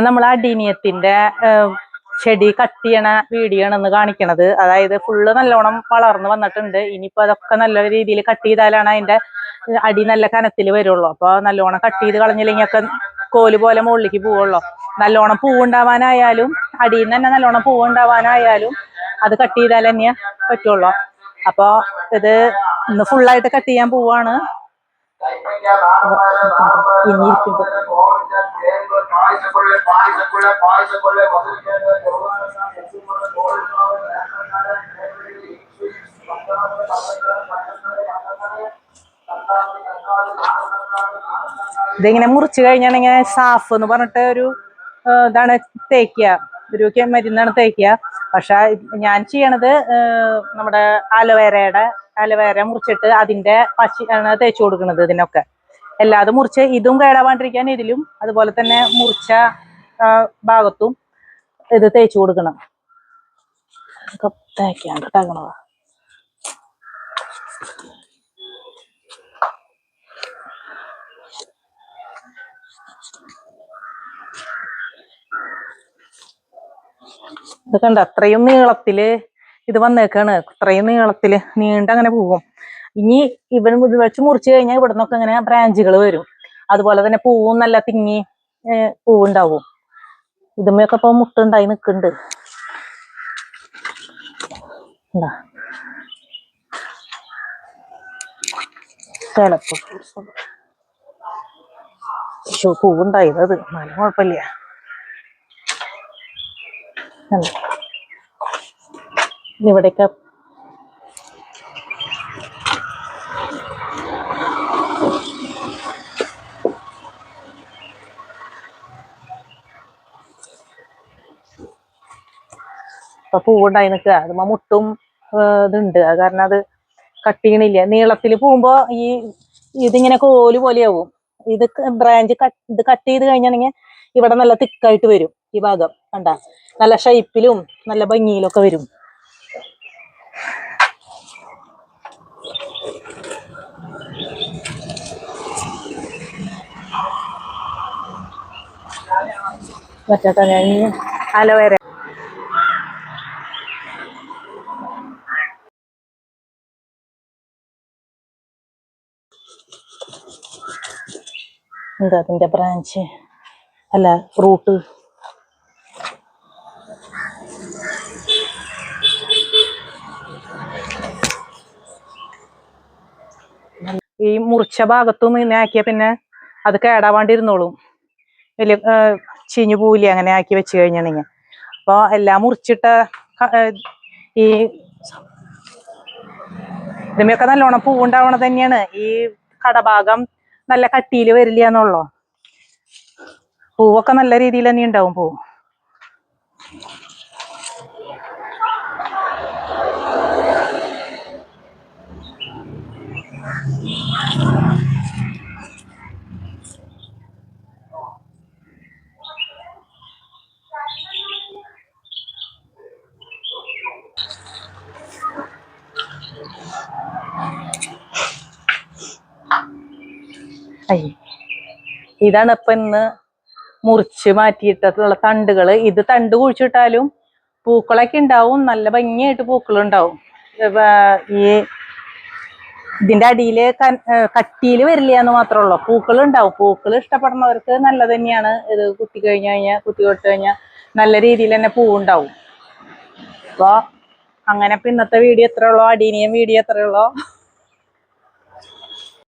നമ്മൾ അടീനിയത്തിന്റെ ഏഹ്, ചെടി കട്ട് ചെയ്യണ വീഡിയോ കാണിക്കണത്. അതായത് ഫുള്ള് നല്ലോണം വളർന്നു വന്നിട്ടുണ്ട്. ഇനിയിപ്പോ അതൊക്കെ നല്ല രീതിയിൽ കട്ട് ചെയ്താലാണ് അതിന്റെ അടി നല്ല കനത്തിൽ വരുള്ളൂ. അപ്പൊ നല്ലോണം കട്ട് ചെയ്ത് കളഞ്ഞില്ലെങ്കിൽ ഒക്കെ കോൽ പോലെ മുകളിലേക്ക് പോവുള്ളൂ. നല്ലോണം പൂവുണ്ടാവാനായാലും അടിയിൽ നിന്ന് തന്നെ നല്ലോണം പൂവുണ്ടാവാനായാലും അത് കട്ട് ചെയ്താൽ തന്നെ പറ്റുള്ളൂ. അപ്പൊ ഇത് ഇന്ന് ഫുള്ളായിട്ട് കട്ട് ചെയ്യാൻ പോവാണ്. ഇതിങ്ങനെ മുറിച്ച് കഴിഞ്ഞാൽ ഇങ്ങനെ സാഫ് എന്ന് പറഞ്ഞിട്ട് ഒരു ഇതാണ് തേക്കുക. ഒരു മരുന്നാണ് തേക്കുക. പക്ഷെ ഞാൻ ചെയ്യണത് നമ്മുടെ അലോവേരയുടെ അലോവേര മുറിച്ചിട്ട് അതിന്റെ പശി ആണ് തേച്ച് കൊടുക്കുന്നത് ഇതിനൊക്കെ. എല്ലാതും മുറിച്ച് ഇതും കേടാവാണ്ടിരിക്കാൻ ഇതിലും അതുപോലെ തന്നെ മുറിച്ച ഭാഗത്തും ഇത് തേച്ചു കൊടുക്കണം. തേക്കാണ്ട് ഇട്ടാക്കണതാ ഇത് കണ്ട? അത്രയും നീളത്തിൽ ഇത് വന്നേക്കാണ്. അത്രയും നീളത്തിൽ നീണ്ടങ്ങനെ പോകും ഇനി ഇവിടെ ഇത് വെച്ച് മുറിച്ച് കഴിഞ്ഞാൽ ഇവിടെ നിന്നൊക്കെ ഇങ്ങനെ ബ്രാഞ്ചുകൾ വരും. അതുപോലെ തന്നെ പൂവും നല്ല തിങ്ങി പൂവുണ്ടാവും. ഇതുമ്മയൊക്കെ ഇപ്പൊ മുട്ടുണ്ടായി നിൽക്കുന്നുണ്ട് എന്താ പൂവുണ്ടായത് അത്. എന്നാലും കുഴപ്പമില്ല. കണ്ടോ? ഇപ്പൊ പൂവുണ്ടായി നിൽക്കുക അത് മുട്ടും ഇതുണ്ട്. കാരണം അത് കട്ട് നീളത്തിൽ പോകുമ്പോ ഈ ഇതിങ്ങനെ കോൽ പോലെയാവും. ഇത് ബ്രാഞ്ച് കട്ട് ഇത് കട്ട് ചെയ്ത് കഴിഞ്ഞാണെങ്കിൽ ഇവിടെ നല്ല തിക്കായിട്ട് വരും ഈ ഭാഗം. കണ്ട? നല്ല ഷേപ്പിലും നല്ല ഭംഗിയിലും ഒക്കെ വരും. മറ്റേ അലോവേര എന്താ അതിന്റെ ബ്രാഞ്ച്. അല്ല റൂട്ട്. ഈ മുറിച്ച ഭാഗത്തും ഇങ്ങനെ ആക്കിയ പിന്നെ അത് കേടാവാണ്ടിരുന്നോളും. വലിയ ചീഞ്ഞു പോവില്ലേ അങ്ങനെ ആക്കി വെച്ച് കഴിഞ്ഞാണെങ്കിൽ അപ്പോൾ എല്ലാം മുറിച്ചിട്ട ഈ ഇതിമൊക്കെ നല്ലോണം പൂവുണ്ടാവണത് തന്നെയാണ്. ഈ കടഭാഗം നല്ല കട്ടിയിൽ വരില്ല എന്നുള്ളോ പൂവൊക്കെ നല്ല രീതിയിൽ തന്നെ ഉണ്ടാവും പൂ. ഇതാണ് ഇപ്പൊ ഇന്ന് മുറിച്ച് മാറ്റിയിട്ടുള്ള തണ്ടുകൾ. ഇത് തണ്ട് കുഴിച്ചിട്ടാലും പൂക്കളൊക്കെ ഉണ്ടാവും. നല്ല ഭംഗിയായിട്ട് പൂക്കളുണ്ടാവും. ഈ ഇതിന്റെ അടിയിൽ കട്ടിയിൽ വരില്ല എന്ന് മാത്രമേ ഉള്ളൂ പൂക്കൾ ഉണ്ടാവും പൂക്കൾ ഇഷ്ടപ്പെടുന്നവർക്ക് നല്ലത് തന്നെയാണ്. ഇത് കുത്തി കഴിഞ്ഞു കഴിഞ്ഞാൽ കുത്തി കൊടുത്തു കഴിഞ്ഞാൽ നല്ല രീതിയിൽ തന്നെ പൂവുണ്ടാവും. അപ്പൊ അങ്ങനെ ഇപ്പൊ ഇന്നത്തെ വീഡിയോ എത്രയുള്ളോ? അടീനിയം വീഡിയോ എത്രയുള്ളോ?